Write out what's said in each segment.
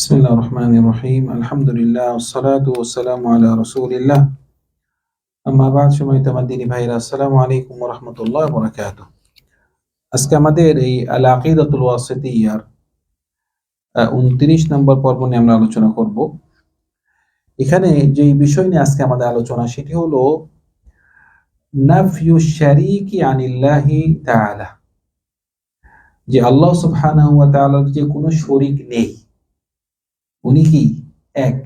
بسم الله الرحمن الرحيم الحمد لله والصلاة والسلام على رسول الله আম্মা বাদ সময় তোমার দিনী ভাইরা আসসালামু আলাইকুম ওয়া রাহমাতুল্লাহি ওয়া বারাকাতুহু আজকে আমাদের এই আল আকিদাতুল ওয়াসিতিয়ার উনত্রিশ নম্বর পর্ব নিয়ে আমরা আলোচনা করব এখানে যে বিষয় নিয়ে আজকে আমাদের আলোচনা সেটি হলো নাফিউ শারিকি আনিল্লাহি তাআলা যে আল্লাহ সুবহানাহু ওয়া তাআলার যে কোনো শরীক নেই উনি কি? এক।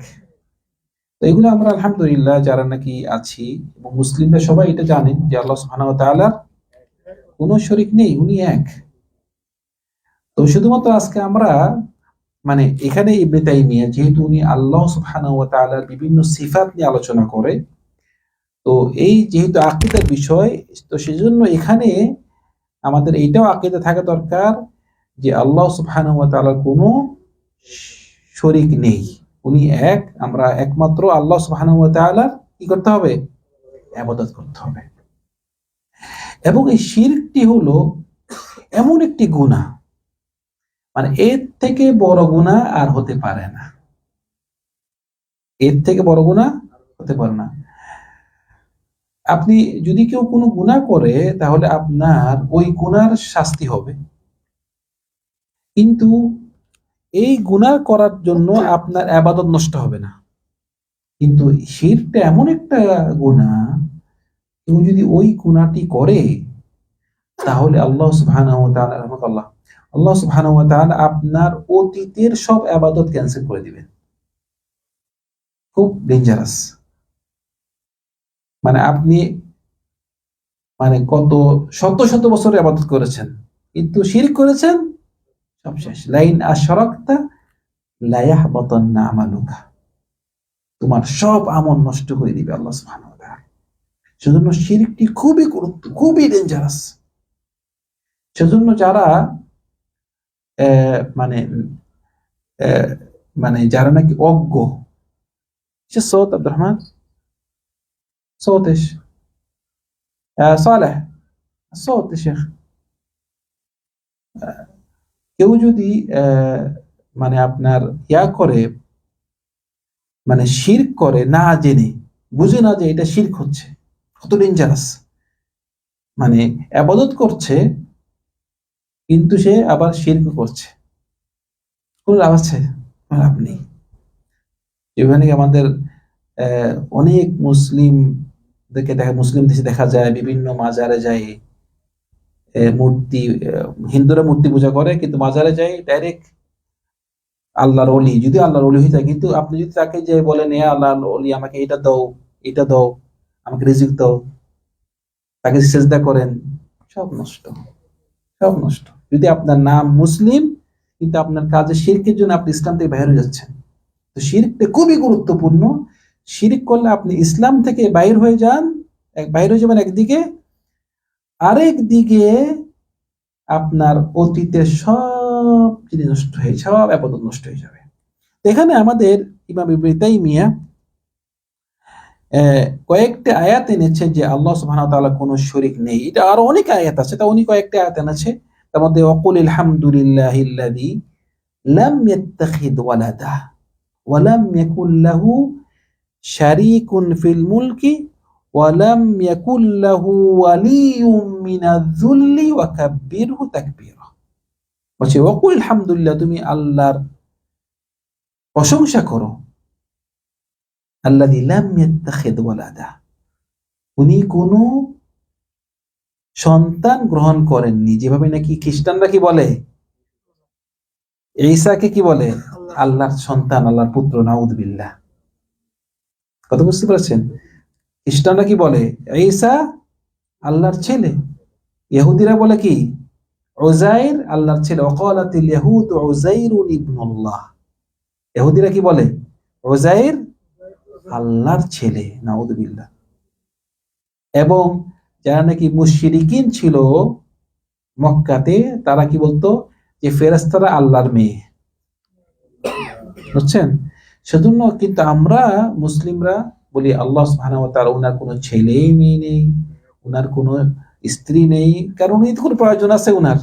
তো এগুলো আমরা আলহামদুলিল্লাহ যারা নাকি আছি এবং মুসলিমরা সবাই এটা জানেন যে আল্লাহ সুবহানাহু ওয়া তাআলার কোনো শরীক নেই, উনি এক। তো শুধুমাত্র আজকে আমরা মানে এখানে ইবনে তাইমিয়া, যেহেতু উনি আল্লাহ সুবহানাহু ওয়া বিভিন্ন সিফাত নিয়ে আলোচনা করে, তো এই যেহেতু আকীদার বিষয়, তো সেজন্য এখানে আমাদের এইটাও আকিদা থাকা দরকার যে আল্লাহ সুবহানাহু ওয়া তাআলার কোনো শরীক নেই। উনি এক, আমরা একমাত্র আল্লাহ তাআলার কি করতে হবে? ইবাদত করতে হবে। এবং এই শিরকটি হলো এমন একটি গুনাহ। মানে এর থেকে বড় গুনাহ আর হতে পারে না। এর থেকে বড় গুনাহ হতে পারে না। আপনি যদি কেউ কোনো গুনাহ করে, তাহলে আপনার ওই গুনার শাস্তি হবে। কিন্তু এই গুনাহ করার জন্য আপনার আবাদত নষ্ট হবে না। কিন্তু শিরটা এমন একটা গুনাহ, কেউ যদি ওই গুনাহটি করে, তাহলে আল্লাহ সুবহানাহু ওয়া আল্লাহ তাআলা আপনার অতীতের সব আবাদত ক্যান্সেল করে দিবেন। খুব ডেঞ্জারাস মানে আপনি মানে কত শত শত বছর আবাদত করেছেন, কিন্তু শির করেছেন সব শেষ লাইন আশরাকতা লা ইয়াহবাতান্না আমালুকা তোমার সব আমল নষ্ট করে দিবে আল্লাহ সুবহানাহু ওয়া তাআলা সেজন্য শিরকটি খুবই গুরুত্ব খুবই ডেঞ্জারাস সেজন্য যারা আহ, মানে আহ, মানে যারা নাকি অজ্ঞ ايش الصوت عبد الرحمن؟ صوت ايش؟ آه صالح الصوت يا شيخ آه، কেউ যদি মানে আপনার ইয়া করে মানে শির্ক করে না জেনে, বুঝে না যে এটা শির্ক হচ্ছে, কত ডেঞ্জারাস মানে আবাদত করছে, কিন্তু সে আবার শির্ক করছে। কোনো লাভ আছে? লাভ নেই। এখানে আমাদের অনেক মুসলিম দেখে দেখা, মুসলিম দেশে দেখা যায়, বিভিন্ন মাজারে যায় মূর্তি হিন্দুরা মূর্তি পূজা করে, কিন্তু মাজারে যায় ডাইরেক্ট আল্লাহর অলি যদি আল্লাহর অলি হয়ে যায়, কিন্তু আপনি যদি তাকে যে বলেন, এ আল্লাহর অলি আমাকে এটা দাও এটা দাও, আমাকে রিজিক দাও, তাকে সেজদা করেন, সব নষ্ট। সব নষ্ট। যদি আপনার নাম মুসলিম, কিন্তু আপনার কাজে শিরকের জন্য আপনি ইসলাম থেকে বাইরে যাচ্ছেন। তো শিরকটা খুবই গুরুত্বপূর্ণ। শিরিক করলে আপনি ইসলাম থেকে বাইর হয়ে যান বাইর হয়ে যাবেন একদিকে আরেক দিকে আপনার অতীতের সব জিনিস নষ্ট হয়ে সব আপাতত নষ্ট হয়ে যাবে। এখানে আমাদের ইমাম ইবনে তাইমিয়া আহ, কয়েকটা আয়াত এনেছেন যে আল্লাহ সুবহানাহু ওয়া তাআলা কোনো শরীক নেই। এটা আরও অনেক আয়াত আছে তা উনি কয়েকটা আয়াত এনেছে। তার মধ্যে ওয়াকুল আলহামদুলিল্লাহিল্লাযী লাম ইয়াত্তাখিদ ওয়ালাদা ওয়া লাম ইয়াকুল লাহু শারীকুন ফিল মুলকি ওয়া কাব্বিরহু তাকবীরা। বলছে ওয়াকুল আলহামদুলিল্লাহ তুমি আল্লাহর প্রশংসা করো। আল্লাযী লাম ইয়াত্তাখিদ ওয়ালাদা। উনি কোনো সন্তান গ্রহণ করেননি যেভাবে নাকি খ্রিস্টানরা কি বলে? ঈসাকে কি বলে? আল্লাহর সন্তান আল্লাহর পুত্র নাউদুবিল্লাহ কথা বুঝতে পারছেন? খ্রিস্টানরা কি বলে? ঈসা আল্লাহর ছেলে। ইহুদিরা বলে কি? উজাইর আল্লাহর ছেলে। ওয়াকালাতিল ইয়াহুদ উজাইরুন ইবনুল্লাহ। ইহুদিরা কি বলে? উজাইর আল্লাহর ছেলে। নাউদুবিল্লাহ এবং যারা নাকি মুশরিকিন ছিল মক্কাতে, তারা কি বলতো? যে ফেরেশতারা আল্লাহর মেয়ে। বুঝছেন? সেজন্য কিন্তু আমরা মুসলিমরা বলি, আল্লাহ তাআলা ওনার কোনো ছেলে মেয়ে নেই ওনার কোনো স্ত্রী নেই, কারণ উনি তো কোনো প্রয়োজন আছে ওনার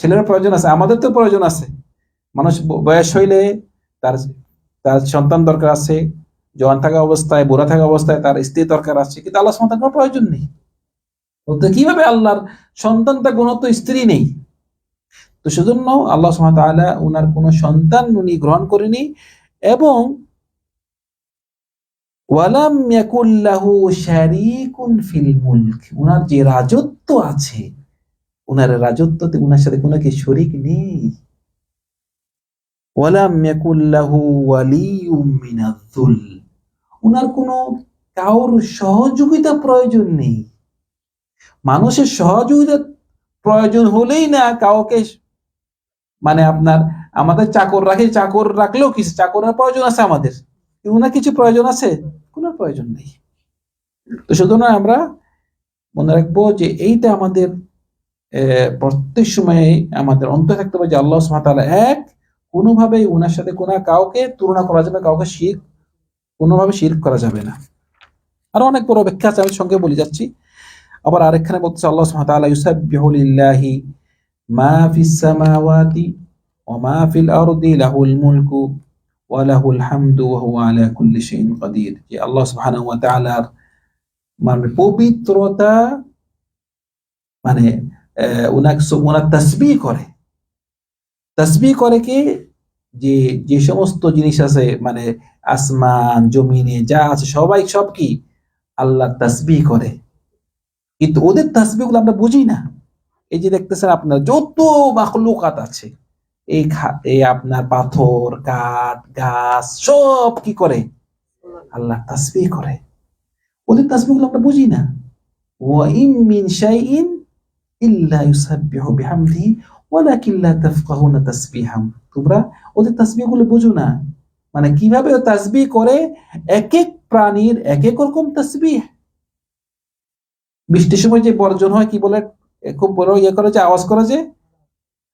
ছেলের প্রয়োজন আছে, আমাদের তো প্রয়োজন আছে। মানুষ বয়স হইলে তার তার সন্তান দরকার আছে জওয়ান থাকা অবস্থায়, বুড়া থাকা অবস্থায় তার স্ত্রী দরকার আছে, কিন্তু আল্লাহ সুবহানাহু কোনো প্রয়োজন নেই। তো কীভাবে আল্লাহর সন্তান তার গুণত স্ত্রী নেই? তো সেজন্য আল্লাহ তাআলা উনার কোনো সন্তান উনি গ্রহণ করেনি, এবং ওয়ালাম ইয়াকুল্লাহু শারীকুন ফিল মুলক। উনার যে রাজত্ব আছে, উনার রাজত্বতে উনার সাথে কোনো কি শরিক নেই? ওয়ালাম ইয়াকুল্লাহু ওয়ালিয়ুম মিনায-যুল উনার কোনো কাউর সহযোগিতা প্রয়োজন নেই। মানুষের সহযোগিতা প্রয়োজন হলেই না কাউকে মানে আপনার, আমাদের চাকর রাখে চাকর রাখলেও কিছু চাকরের প্রয়োজন আছে আমাদের? উনার কিছু প্রয়োজন আছে? কোনো প্রয়োজন নেই। তো সুতরাং আমরা মনে রাখব যে এইটা আমাদের প্রত্যেক সময়ে আমাদের অন্তর থাকতে হবে যে আল্লাহ সুবহানাহু এক, কোনোভাবেই ওনার সাথে কোনো কাউকে তুলনা করা যাবে কাউকে শির, কোনোভাবে শির করা যাবে না। আরও অনেক বড় ব্যাখ্যা আছে, আমি সঙ্গে বলে যাচ্ছি। আবার আরেকখানে বলতেছে আল্লাহ সুবহানাহু ওয়া তাআলা ইউসাব্বিহু লিল্লাহি মা ফিস সামাওয়াতি ওয়া মা ফিল আরদি লাহুল মুলকু। হামদু আলা কুল্লি শাইইন কাদির। যে আল্লাহ সুবহানাহু ওয়া তাআলার মানে পবিত্রতা মানে তাসবিহ করে। তাসবিহ করে কি? যে যে সমস্ত জিনিস আছে মানে আসমান, জমিনে যা আছে, সবাই সব কি? আল্লাহ তাসবিহ করে। কিন্তু ওদের তাসবিহগুলো আমরা বুঝি না। এই যে দেখতেছেন আপনার যত মাখলুকাত আছে এই এই আপনার পাথর কাঠ গাছ, সব কি করে? আল্লাহ তাসবিহ করে। ওদের আমরা বুঝি না। ওয়া ইম মিন শাইইন ইল্লা ইউসাব্বিহু বিহামদিহি, ওয়ালাকিন লা তাফকাহুনা তাসবিহাম। তোমরা ওদের বুঝো না। মানে কীভাবে ও তাসবিহ করে? এক এক প্রাণীর এক এক রকম তাসবিহ। বৃষ্টির সময় যে বর্জন হয়, কি বলে? খুব বড় ইয়ে করে যে, আওয়াজ করে যে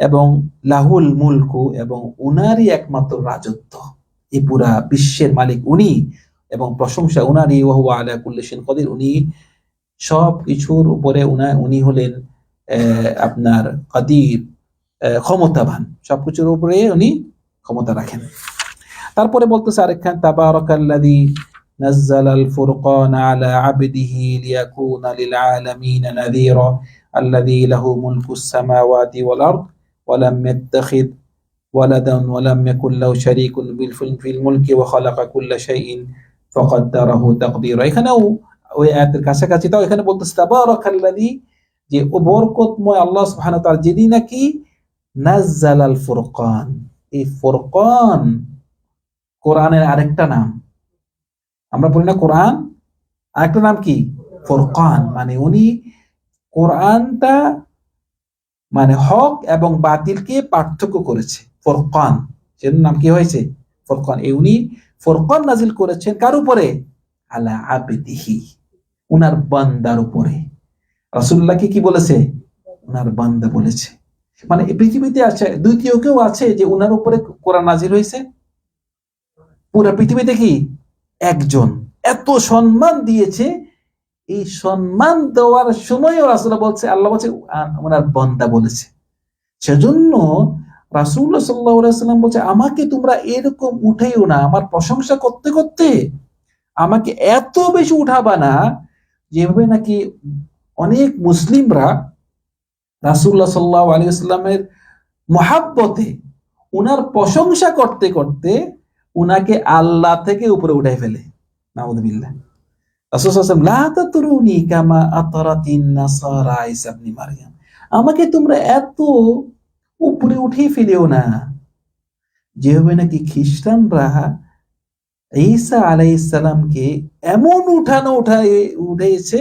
এবং লাহুল মুলকু এবং উনারই একমাত্র রাজত্ব এই পুরা বিশ্বের মালিক উনি এবং প্রশংসা উনারই ওয়া হুয়া আলা কুল্লি শাইইন কদির উনি সব কিছুর উপরে উনা উনি হলেন আহ, আপনার কাদির আহ, ক্ষমতাবান সবকিছুর উপরে উনি ক্ষমতা রাখেন তারপরে বলতেছে আরেকখান তাবারাকাল্লাযী نزل الفرقان على عبده ليكون للعالمين نذيرا الذي له ملك السماوات والأرض ولم يتخذ ولدا ولم يكن له شريك بالفل- في الملك وخلق كل شيء فقدره تقديرا এখানেও ওই আয়াতের কাছাকাছি তাও এখানে বলতেছে তাবারাকাল্লাযী যে ও বরকতময় আল্লাহ সুবহানাহু ওয়া তাআলা যিনি নাকি নাজ্জাল আল ফুরকান এই ফুরকান কোরআনের আরেকটা নাম আমরা বলি না কোরআন আরেকটা নাম কি ফুরকান মানে উনি কোরআনটা মানে হক এবং বাতিলকে পার্থক্য করেছে, ফুরকান। সেটার নাম কি হয়েছে? ফুরকান। উনি ফুরকান নাজিল করেছেন কার উপরে? আলা আবেদিহি, উনার বান্দার উপরে। রাসূলুল্লাহকে কি বলেছে? উনার বান্দা বলেছে। মানে পৃথিবীতে আছে, দ্বিতীয় কেউ আছে যে উনার উপরে কোরআন নাজিল হয়েছে? পুরা পৃথিবীতে কি? একজন। এত সম্মান দিয়েছে এই সম্মান দেওয়ার সময়ও রাসুল্লাহ বলছে, আল্লাহ বলছে ওনার বন্দা বলেছে। সেজন্য রাসুল্লাহ সাল্লাহ সাল্লাম বলছে, আমাকে তোমরা এরকম উঠেও না। আমার প্রশংসা করতে করতে আমাকে এত বেশি উঠাবা না যেভাবে নাকি অনেক মুসলিমরা রাসুল্লাহ সাল্লাহ আলী আসলামের মহাব্বতে উনার প্রশংসা করতে করতে উনাকে আল্লাহ থেকে উপরে উঠাই ফেলে। নাউদুবিল্লাহ আমাকে তোমরা এত উপরে উঠিয়ে ফেলেও না, যেভাবে নাকি খ্রিস্টানরা ঈসা আলাইহিস সালামকে এমন উঠানো উঠায়, উঠেছে,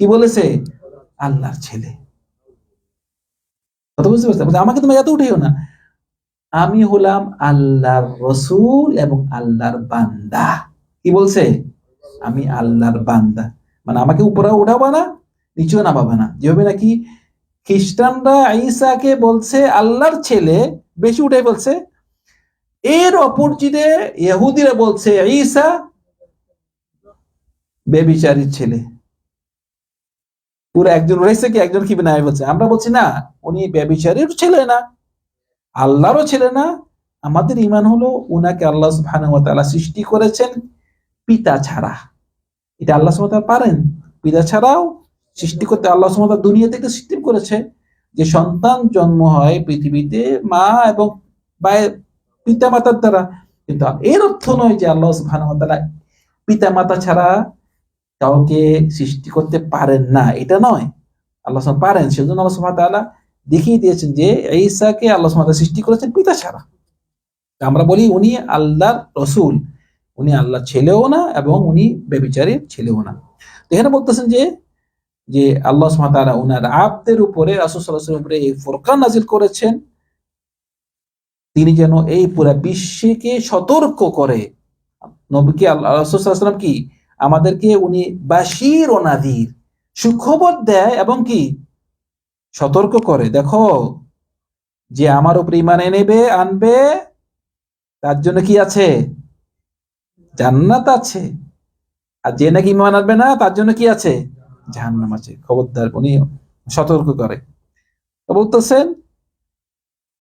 কি বলেছে? আল্লাহর ছেলে। কথা বুঝতে পারছ আমাকে তুমি এত উঠেও না, আমি হলাম আল্লাহর রসুল এবং আল্লাহর বান্দা কি বলছে? আমি আল্লাহর বান্দা। মানে আমাকে উপরে উঠাবো না নিচেও নামাবে না। যেভাবে নাকি খ্রিস্টানরা ঈসাকে বলছে, আল্লাহর ছেলে, বেশি উঠে বলছে। এর অপরজিটে ইহুদিরা বলছে, ঈসা বেবিচারীর ছেলে। পুরো একজন রয়েছে কি, একজন কি না বলছে। আমরা বলছি, না, উনি বেবিচারীর ছেলে না, আল্লাহরও ছেলে না। আমাদের ইমান হলো উনাকে আল্লাহ সুবহানাহু ওয়া তাআলা সৃষ্টি করেছেন। পিতা ছাড়া। এটা আল্লাহ তাআলা পারেন। পিতা ছাড়াও সৃষ্টি করতে আল্লাহ তাআলা দুনিয়া থেকে সৃষ্টি করেছে যে সন্তান জন্ম হয় পৃথিবীতে মা এবং পিতা মাতার দ্বারা। কিন্তু এর অর্থ নয় যে আল্লাহ সুবহানাহু ওয়া পিতা মাতা ছাড়া কাউকে সৃষ্টি করতে পারেন না। এটা নয়। আল্লাহ পারেন। সেজন্য আল্লাহ তাআলা দেখিয়ে দিয়েছেন যে ঈসাকে আল্লাহ তাআলা সৃষ্টি করেছেন পিতা ছাড়া। আমরা বলি উনি আল্লাহর রসুল। উনি আল্লাহ ছেলেও না এবং উনি বেবিচারের ছেলেও না। তো এখানে বলতেছেন যে যে আল্লাহ সুবহানাহু উনার আব্দের উপরে, রাসূল উপরে এই ফুরকান নাজিল করেছেন। তিনি যেন এই পুরা বিশ্বকে সতর্ক করে। নবীকে আল্লাহ, রাসূল সাল্লাল্লাহু কি? আমাদেরকে উনি বাশির ও নাদির, সুখবর দেয় এবং কি? সতর্ক করে। দেখো, যে আমার উপরে ইমান এনেবে, আনবে, তার জন্য কি আছে? জান্নাত আছে। আর যে নাকি ইমান আনবে না, তার জন্য কি আছে? জাহান্নাম আছে। খবরদার উনি সতর্ক করে। বলতেছেন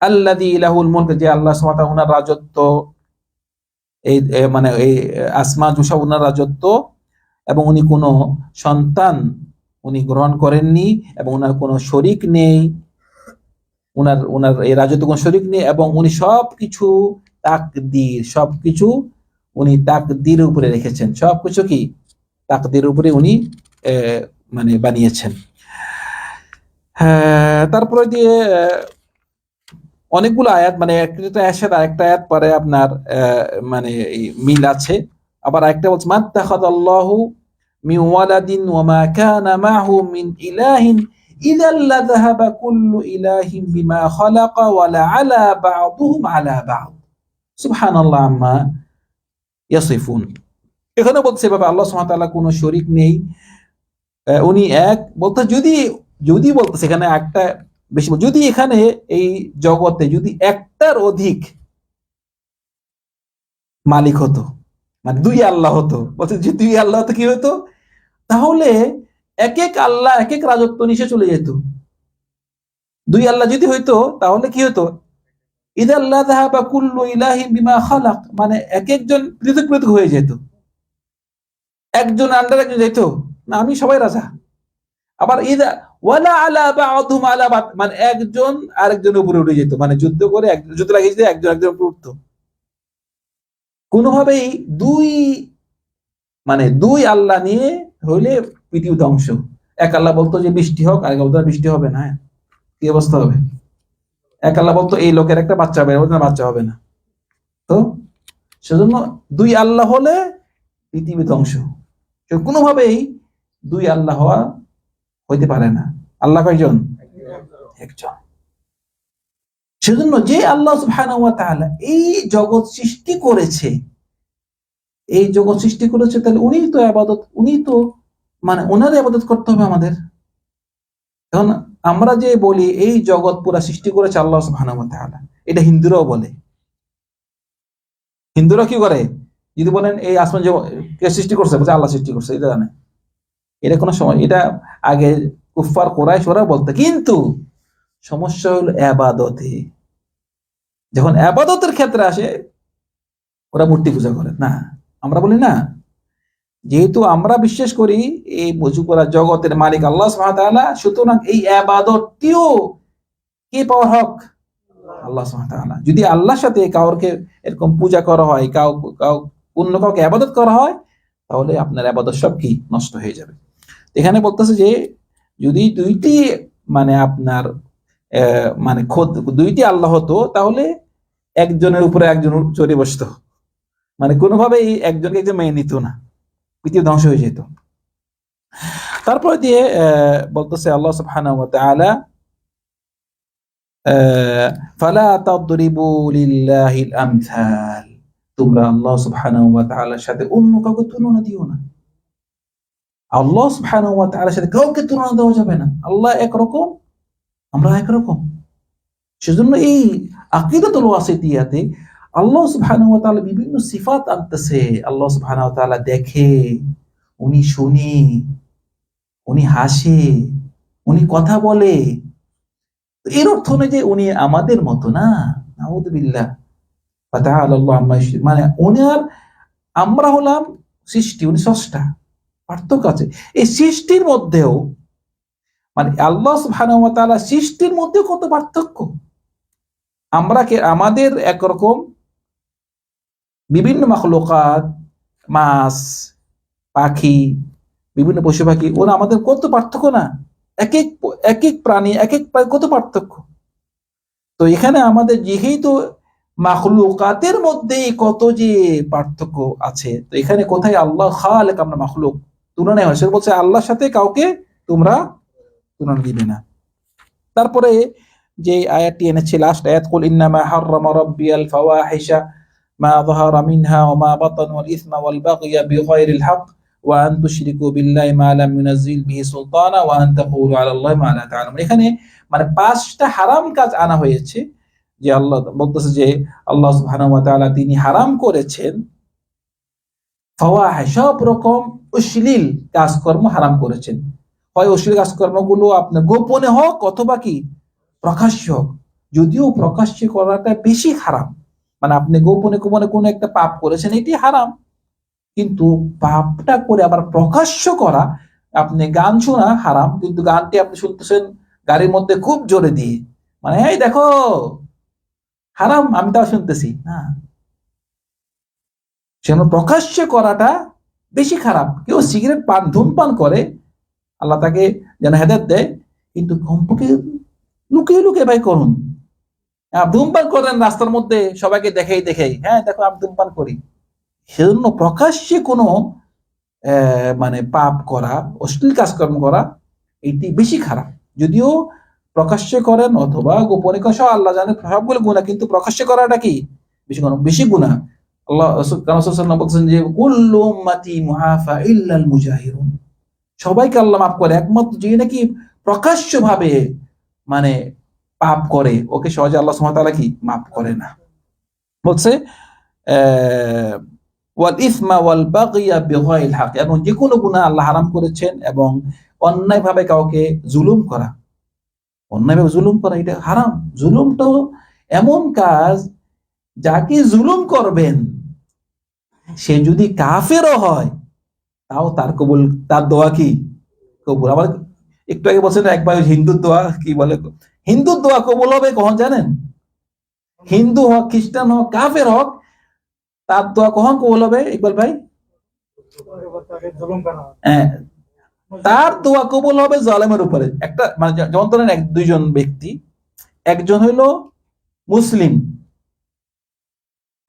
আল্লাদি ইলাহুল মুলক, যে আল্লাহ ওয়া তাআলা রাজত্ব, এই মানে এই, আসমা জুসা, উনার রাজত্ব, এবং উনি কোনো সন্তান উনি গ্রহণ করেননি, এবং ওনার কোনো শরিক নেই, উনার উনার এই রাজত্ব কোনো শরিক নেই, এবং উনি সব কিছু তাকদির সব কিছু উনি তাকদির উপরে রেখেছেন। সব কিছু কি? তাকদির উপরে উনি মানে বানিয়েছেন। হ্যাঁ তারপরে দিয়ে অনেকগুলো আয়াত মানে একটা আয়াত আরেকটা আয়াত পরে আপনার মানে মিল আছে। আবার একটা বলছে মাত্তাখাদ আল্লাহু মিন ওয়ালাদিন ওয়া মা কানা মাহু মিন ইলাহিন ইযা লাযাহাবা কুল্লু ইলাহিন বিমা খালাকা ওয়া লাআলা বা'দুহুম আলা বা'দ। সুবহানাল্লাহ আম্মা। ইয়াসিফুন। এখানে বলছে বাবা আল্লাহ ওয়া কোনো শরিক নেই। উনি এক, বলতে যদি যদি বলতে, সেখানে একটা বেশি যদি এখানে এই জগতে যদি একটার অধিক মালিক হতো মানে দুই আল্লাহ হতো, বলছে যে দুই আল্লাহ হতো কি হতো? তাহলে এক এক আল্লাহ, এক এক রাজত্ব নিশে চলে যেত। দুই আল্লাহ যদি হইতো, তাহলে কি হতো মানে এক একজন পৃথক পৃথক হয়ে যেত। একজন আন্ডার একজন যেত। না, আমি সবাই রাজা। আবার ঈদ ওয়ালা আলা বা আলা মানে একজন উপরে উঠে যেত। মানে যুদ্ধ করে যুদ্ধ লাগিয়ে যেত একজন একজন উপরে উঠতো। কোনোভাবেই দুই মানে দুই আল্লাহ নিয়ে হইলে পৃথিবী ধ্বংস এক আল্লাহ বলতো যে বৃষ্টি হোক আর বলতো বৃষ্টি হবে না কি অবস্থা হবে? এক আল্লাহ বলতো, এই লোকের একটা বাচ্চা হবে না, বাচ্চা হবে না। তো সেজন্য দুই আল্লাহ হলে পৃথিবী ধ্বংস। কোনোভাবেই দুই আল্লাহ হওয়া হইতে পারে না। আল্লাহ কয়জন? একজন। সেজন্য যে আল্লাহ তাআলা এই জগৎ সৃষ্টি করেছে, এই জগৎ সৃষ্টি করেছে, তাহলে উনি তো আবাদত উনি তো মানে ওনার আবাদত করতে হবে আমাদের। আমরা যে বলি, এই জগৎ পুরা সৃষ্টি করেছে আল্লাহ ওয়া এটা হিন্দুরাও বলে। হিন্দুরা কি করে? যদি বলেন, এই আসমান কে সৃষ্টি করছে? বলছে, আল্লাহ সৃষ্টি করছে, এটা জানে। এটা কোনো সময়, এটা আগে কুফার কোরাইশ ওরা বলতো। কিন্তু সমস্যা হলো আবাদতে। যখন আবাদতের ক্ষেত্রে আসে, ওরা মূর্তি পূজা করে। না, আমরা বলি না। যেহেতু আমরা বিশ্বাস করি এই মজু করা জগতের মালিক আল্লাহ সুবহানাহু সুতরাং এই আবাদতটিও কে পাওয়ার হক? আল্লাহ যদি আল্লাহর সাথে কাউকে এরকম পূজা করা হয়, কাউ কাউ, অন্য কাউকে আবাদত করা হয়, তাহলে আপনার আবাদত সব কি? নষ্ট হয়ে যাবে। এখানে বলতেছে যে, যদি দুইটি মানে আপনার মানে খোদ, দুইটি আল্লাহ হতো, তাহলে একজনের উপরে একজন চড়ে বসতো। মানে কোনোভাবেই একজনকে একজন মেনে নিত না। পৃথিবী ধ্বংস হয়ে যেত। তারপরে দিয়ে বলতেছে আল্লাহ সুবহানাহু ওয়া তাআলা ফালা তাদরিবু লিল্লাহিল আমসাল। তোমরা আল্লাহ সুবহানাহু ওয়া তাআলার সাথে অন্য কাউকে তুলনা দিও না। আল্লাহ সুবহানাহু ওয়া তাআলার সাথে কাউকে তুলনা দেওয়া যাবে না। আল্লাহ একরকম আমরা একরকম সেজন্য এই আকিদাতুল ওয়াসিতিয়াতে আল্লাহ তাআলা বিভিন্ন সিফাত আনতেছে। আল্লাহ তাআলা দেখে, উনি শুনে, উনি হাসে, উনি কথা বলে। এর অর্থ নয় যে উনি আমাদের মতো না। আম্মা মানে উনি আর আমরা হলাম সৃষ্টি, উনি স্রষ্টা। পার্থক্য আছে। এই সৃষ্টির মধ্যেও মানে আল্লাহ তাআলা সৃষ্টির মধ্যে কত পার্থক্য? আমরা কে, আমাদের একরকম বিভিন্ন মাখলুকাত, মাছ, পাখি, বিভিন্ন পশু পাখি, ওরা আমাদের কত পার্থক্য না? এক এক এক এক প্রাণী, এক এক কত পার্থক্য? তো এখানে আমাদের যেহেতু মাখলুকাতের মধ্যে কত যে পার্থক্য আছে, তো এখানে কোথায় আল্লাহ খালেক আমরা মাখলুক? তুলনায় হয়। সে বলছে, আল্লাহর সাথে কাউকে তোমরা তুলনা দিবে না। তারপরে যে আয়াতটি এনেছে, লাস্ট আয়াত, কুল ইন্নামা হাররামা রাব্বিয়াল ফাওয়াহিশা। বাতান ওয়াল ইসমা ওয়াল বাগয়া বিগাইরিল হক ওয়া আন তুশরিকু বিল্লাহি মা লাম ইউনাজ্জিল বিহি সুলতানা ওয়া আন তাকুলু আলা আল্লাহি মা লা তা'লামুন এখানে মানে পাঁচটা হারাম কাজ আনা হয়েছে যে আল্লাহ বলতেছে যে আল্লাহ সুবহানাহু ওয়া তাআলা তিনি হারাম করেছেন। ফাওয়াহিশ সব রকম অশ্লীল কাজকর্ম হারাম করেছেন। হয় অশ্লীল কাজকর্মগুলো আপনার গোপনে হোক অথবা কি প্রকাশ্য হোক, যদিও প্রকাশ্য করাটা বেশি খারাপ মানে আপনি গোপনে গোপনে কোনো একটা পাপ করেছেন, এটি হারাম। কিন্তু পাপটা করে আবার প্রকাশ্য করা, আপনি গান শোনা হারাম, কিন্তু গানটি আপনি শুনতেছেন গাড়ির মধ্যে খুব জোরে দিয়ে। মানে এই দেখো, হারাম, আমি তাও শুনতেছি। না। সেজন্য প্রকাশ্যে করাটা বেশি খারাপ। কেউ সিগারেট পান, ধূমপান করে, আল্লাহ তাকে যেন হেদায়ত দেয়, কিন্তু কমপক্ষে লুকিয়ে লুকিয়ে ভাই করুন। ধূমপান করেন রাস্তার মধ্যে সবাইকে দেখেই দেখেই। হ্যাঁ দেখো আমি ধূমপান করি। সেজন্য প্রকাশ্যে কোনো মানে পাপ করা, অশ্লীল কাজকর্ম করা, এটি বেশি খারাপ। যদিও প্রকাশ্যে করেন অথবা গোপনে সব আল্লাহ জানে, সবগুলো গুণা কিন্তু প্রকাশ্যে করাটা কি? বেশি গুণা বেশি গুণা আল্লাহ বলছেন যে উম্মতি মুআফা ইল্লাল মুজাহিরুন। সবাইকে আল্লাহ মাফ করে, একমাত্র যে নাকি প্রকাশ্য ভাবে মানে পাপ করে, ওকে সহজে আল্লাহ তাআলা কি? মাফ করে না। বলছে ওয়াল ইসমা ওয়াল বাগিয়া বিগাইরিল হক, এবং যে কোনো গুনাহ আল্লাহ হারাম করেছেন এবং অন্যায়ভাবে কাউকে জুলুম করা। অন্যায়ভাবে জুলুম করা, এটা হারাম। জুলুমটা এমন কাজ, যাকে জুলুম করবেন, সে যদি কাফেরও হয়, তাও তার কবুল, তার দোয়া কি? কবুল। আবার একটু আগে বলছেন এক ভাই হিন্দুর দোয়া কি বলে? হিন্দুর দোয়া কবুল হবে কখন জানেন? হিন্দু হোক খ্রিস্টান হোক কাফের হোক তার দোয়া কখন কবুল হবে ইকবাল ভাই? হ্যাঁ, তার দোয়া কবুল হবে জালেমের উপরে। একটা মানে যেমন ধরেন এক দুইজন ব্যক্তি একজন হইল মুসলিম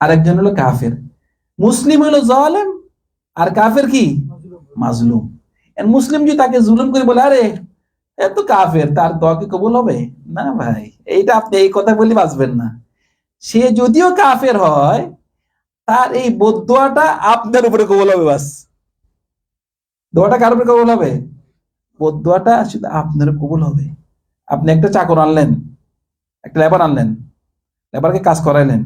আর একজন হলো কাফের। মুসলিম হইল জালেম আর কাফের কি? মাজলুম। মুসলিম যদি তাকে জুলুম করে বলে আরে এ তো কাফের, তার দোয়া কি কবুল হবে? না ভাই, এইটা আপনি এই কথা বলে বাঁচবেন না। সে যদিও কাফের হয়, তার এই বদোয়াটা আপনার উপরে কবুল হবে বাস। দোয়াটা কার উপরে কবুল হবে? বদোয়াটা শুধু আপনার কবুল হবে। আপনি একটা চাকর আনলেন, একটা লেবার আনলেন লেবারকে কাজ করাইলেন।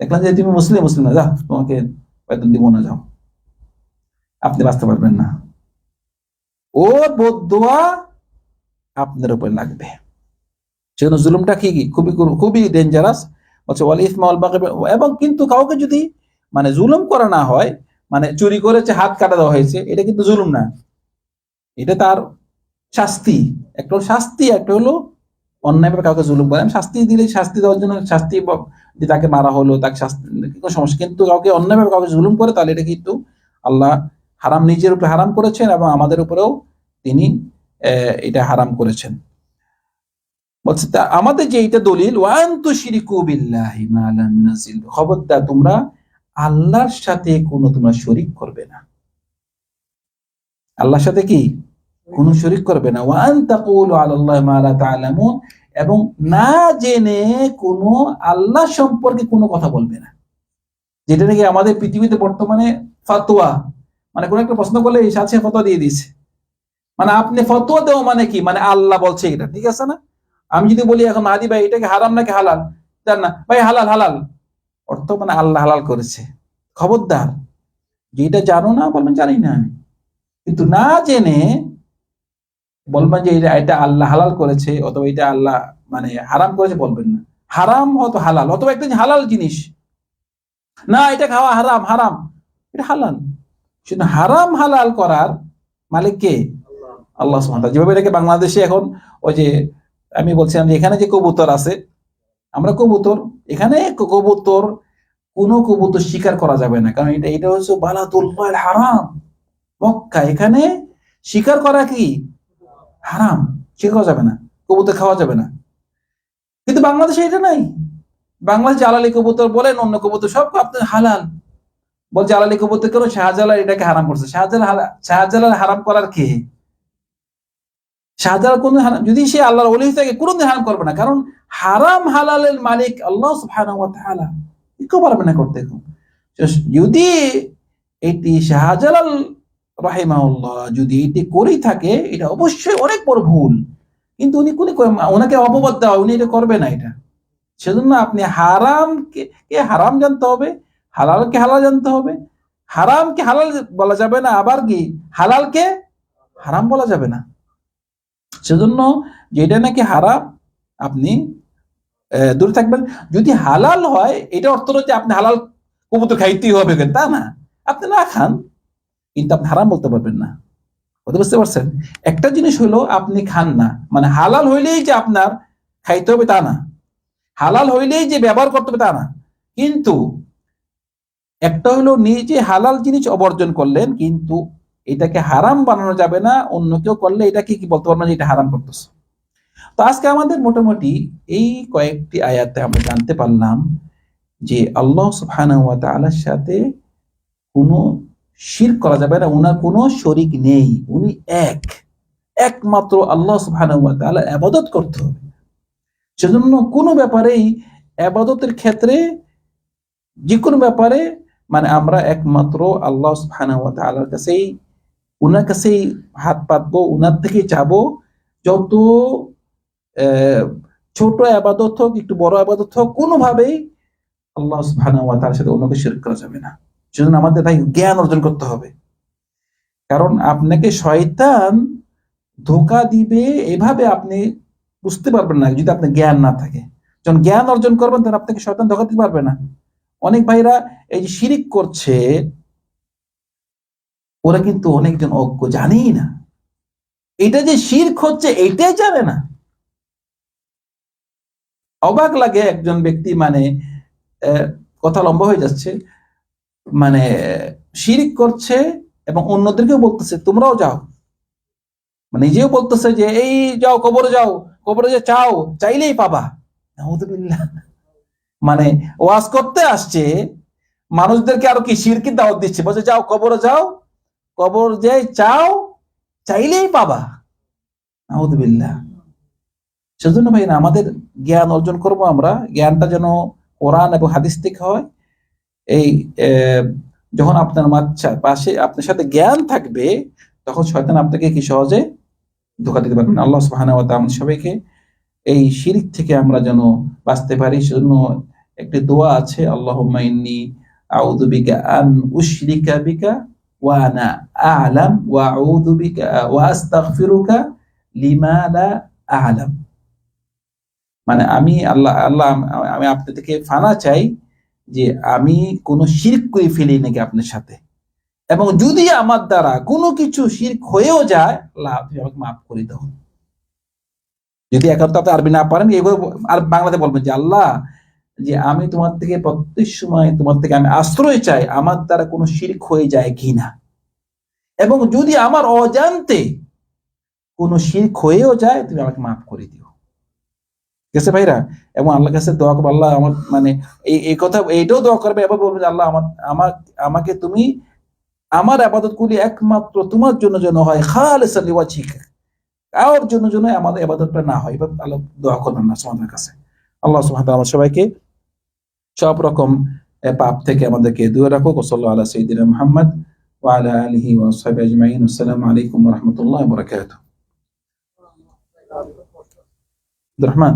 দেখলাম যে তুমি মুসলিম মুসলিম না, যাও, তোমাকে বেতন দিব না, যাও। আপনি বাঁচতে পারবেন না। ওর বদোয়া আপনার উপরে লাগবে। সেজন্য জুলুমটা কি কি? খুবই খুবই ডেঞ্জারাস বলছে, ওয়াল ইসমা ওয়াল বাগি এবং কিন্তু কাউকে যদি মানে জুলুম করা না হয় মানে চুরি করেছে, হাত কাটা দেওয়া হয়েছে, এটা কিন্তু জুলুম না। এটা তার শাস্তি। একটা হলো শাস্তি, একটা হলো অন্যায়ভাবে কাউকে জুলুম করে। শাস্তি দিলে শাস্তি দেওয়ার জন্য শাস্তি যে তাকে মারা হলো, তাকে শাস্তি কোনো সমস্যা? কিন্তু কাউকে অন্যায়ভাবে কাউকে জুলুম করে, তাহলে এটা কিন্তু আল্লাহ হারাম, নিজের উপরে হারাম করেছেন এবং আমাদের উপরেও তিনি এটা হারাম করেছেন। বলছে, তা আমাদের যে এটা দলিল ওয়ান বিল্লাহি লাম ইউনাজ্জিল বিহি। খবরদার, তোমরা আল্লাহর সাথে কোনো তোমরা শরিক করবে না। আল্লাহর সাথে কি? কোনো শরিক করবে না। ওয়ান তাকুলু আলাল্লাহি মা লা তা'লামুন এবং না জেনে কোনো আল্লাহ সম্পর্কে কোনো কথা বলবে না। যেটা নাকি আমাদের পৃথিবীতে বর্তমানে ফাতোয়া মানে কোন একটা প্রশ্ন করলে সাথে ফতোয়া দিয়ে দিছে মানে আপনি ফতোয়া দেওয়া মানে কি? মানে আল্লাহ বলছে এটা, ঠিক আছে না? আমি যদি বলি এখন মাহাদি ভাই এটাকে হারাম নাকি হালাল? জান না। ভাই, হালাল হালাল। অর্থ মানে আল্লাহ হালাল করেছে। খবরদার। যেটা জানো না, বলবেন জানি না আমি। কিন্তু না জেনে বলবেন যে এটা এটা আল্লাহ হালাল করেছে, অথবা এটা আল্লাহ মানে হারাম করেছে, বলবেন না। হারাম অত হালাল, অথবা একটা হালাল জিনিস। না, এটা খাওয়া হারাম হারাম। এটা হালাল। শুধু হারাম, হালাল করার মালিক কে? আল্লাহ তাআলা। যেভাবে এটাকে বাংলাদেশে এখন ওই যে আমি বলছিলাম যে এখানে যে কবুতর আছে, আমরা কবুতর, এখানে কবুতর, কোন কবুতর শিকার করা যাবে না। কারণ এটা এটা হচ্ছে বালাতুল হারাম। মক্কা, এখানে শিকার করা কি? হারাম। শিকার করা যাবে না। কবুতর খাওয়া যাবে না। কিন্তু বাংলাদেশে এটা নাই। বাংলাদেশ জালালি কবুতর বলেন অন্য কবুতর সব আপনার হালাল। বল জালালি কবুতর কেন? শাহজালাল এটাকে হারাম করছে। শাহজালাল শাহজালাল হারাম করার কে? শাহজালাল কোন যদি সে আল্লাহর ওলি থাকে, কোনোদিন হারাম করবে না। কারণ হারাম হালালের মালিক আল্লাহ কেউ পারবে না করতে যদি এটি শাহজালাল রাহিমাহুল্লাহ যদি এটি করেই থাকে, এটা অবশ্যই অনেক বড় ভুল। কিন্তু উনি কোন ওনাকে অপবাদ দেওয়া উনি এটা করবে না এটা। সেজন্য আপনি হারামকে, কে হারাম জানতে হবে, হালালকে হালাল জানতে হবে। হারামকে হালাল বলা যাবে না, আবার কি? হালালকে হারাম বলা যাবে না। সেজন্য যেটা নাকি হারাম, আপনি দূরে থাকবেন। যদি হালাল হয়, এটা অর্থ যে আপনি হালাল কবুতর খাইতেই হবে তা না। আপনি না খান, কিন্তু আপনি হারাম বলতে পারবেন না। কথা বুঝতে পারছেন? একটা জিনিস হলো আপনি খান না। মানে হালাল হইলেই যে আপনার খাইতে হবে তা না। হালাল হইলেই যে ব্যবহার করতে হবে তা না। কিন্তু একটা হলো নিজে হালাল জিনিস অবর্জন করলেন, কিন্তু এটাকে হারাম বানানো যাবে না, অন্য কেউ করলে এটাকে কি বলতে পারবেন যে এটা হারাম করতেছে? তো আজকে আমাদের মোটামুটি এই কয়েকটি আয়াতে আমরা জানতে পারলাম যে আল্লাহ তাআলার সাথে কোনো শির করা যাবে না ওনার কোনো শরিক নেই, উনি এক। একমাত্র আল্লাহ ওয়া আবাদত করতে হবে। সেজন্য কোনো ব্যাপারেই আবাদতের ক্ষেত্রে যে কোনো ব্যাপারে মানে আমরা একমাত্র আল্লাহ ওয়া কাছেই উনার কাছেই হাত পাতবো ওনার থেকেই চাবো যত ছোট আবাদত হোক একটু বড় আবাদত হোক কোনোভাবেই আল্লাহ ওয়া তাআলার সাথে অন্যকে শিরক করা যাবে না। সেজন্য আমাদের ভাই জ্ঞান অর্জন করতে হবে। কারণ আপনাকে শয়তান ধোকা দিবে এভাবে আপনি বুঝতে পারবেন না যদি আপনার জ্ঞান না থাকে। যখন জ্ঞান অর্জন করবেন তখন আপনাকে শয়তান ধোকা দিতে পারবে না। অনেক ভাইরা এই যে শিরিক করছে ওরা কিন্তু অনেকজন অজ্ঞ জানেই না। এটা যে শির্ক হচ্ছে, এটাই জানে না। অবাক লাগে একজন ব্যক্তি মানে কথা লম্বা হয়ে যাচ্ছে মানে শিরিক করছে এবং অন্যদেরকেও বলতেছে, তোমরাও যাও। মানে নিজেও বলতেছে যে, এই যাও, কবরে যাও, কবরে যে চাও, চাইলেই পাবা। মানে ওয়াজ করতে আসছে, মানুষদেরকে আরও কি শিরকি দাওয়াত দিচ্ছে? বলছে, যাও, কবরে যাও কবর যে চাও, চাইলেই পাবা। নাউযুবিল্লাহ। সেজন্য ভাই না আমাদের জ্ঞান অর্জন করব আমরা। জ্ঞানটা যেন কোরআন এবং হাদিস থেকে হয়। এই যখন আপনার মাচ্ছা পাশে আপনার সাথে জ্ঞান থাকবে, তখন শয়তান আপনাকে কি সহজে ধোকা দিতে পারবেন আল্লাহ আমাদের সবাইকে এই শিরিক থেকে আমরা যেন বাঁচতে পারি। সেজন্য একটি দোয়া আছে আল্লাহ ইন্নী আউযু বিকা আন উশরিকা বিকা ওয়া আনা আ'লাম মানে আমি আল্লাহ আল্লাহ, আমি আপনার থেকে ফানা চাই যে আমি কোনো শিরক করে ফেলি নাকি আপনার সাথে। এবং যদি আমার দ্বারা কোনো কিছু শিরক হয়েও যায়, আল্লাহ আপনি আমাকে মাফ করে দাও। যদি এখন তো আপনি আরবি না পারেন এইভাবে আর বাংলাতে বলবেন যে আল্লাহ যে আমি তোমার থেকে প্রত্যেক সময় তোমার থেকে আমি আশ্রয় চাই, আমার দ্বারা কোনো শিরক হয়ে যায় কিনা? এবং যদি আমার অজান্তে কোনো শিরক হয়েও যায়, তুমি আমাকে মাফ করে দিও। ঠিক ভাইরা? এবং আল্লাহর কাছে দোয়া করব, আল্লাহ আমার মানে এই এই কথা, এইটাও দোয়া করবে, এবার বলবে আল্লাহ আমার আমার, আমাকে তুমি, আমার আবাদত গুলি একমাত্র তোমার জন্য যেন হয়, খালেসান লিওয়াজিক কারোর জন্য জন্য আমাদের এবাদতটা না হয়। এবার আল্লাহ দোয়া করবেন না আমাদের কাছে। আল্লাহ সুহামতাল আমার সবাইকে সব রকম পাপ থেকে আমাদেরকে দূরে রাখো কসল্লা আল্লাহ সঈদিন মোহাম্মদ ওয়ালা আলহি ওয়াসাবি আজমাইন। আসসালামু আলাইকুম রহমতুল্লাহ বরাকাত রহমান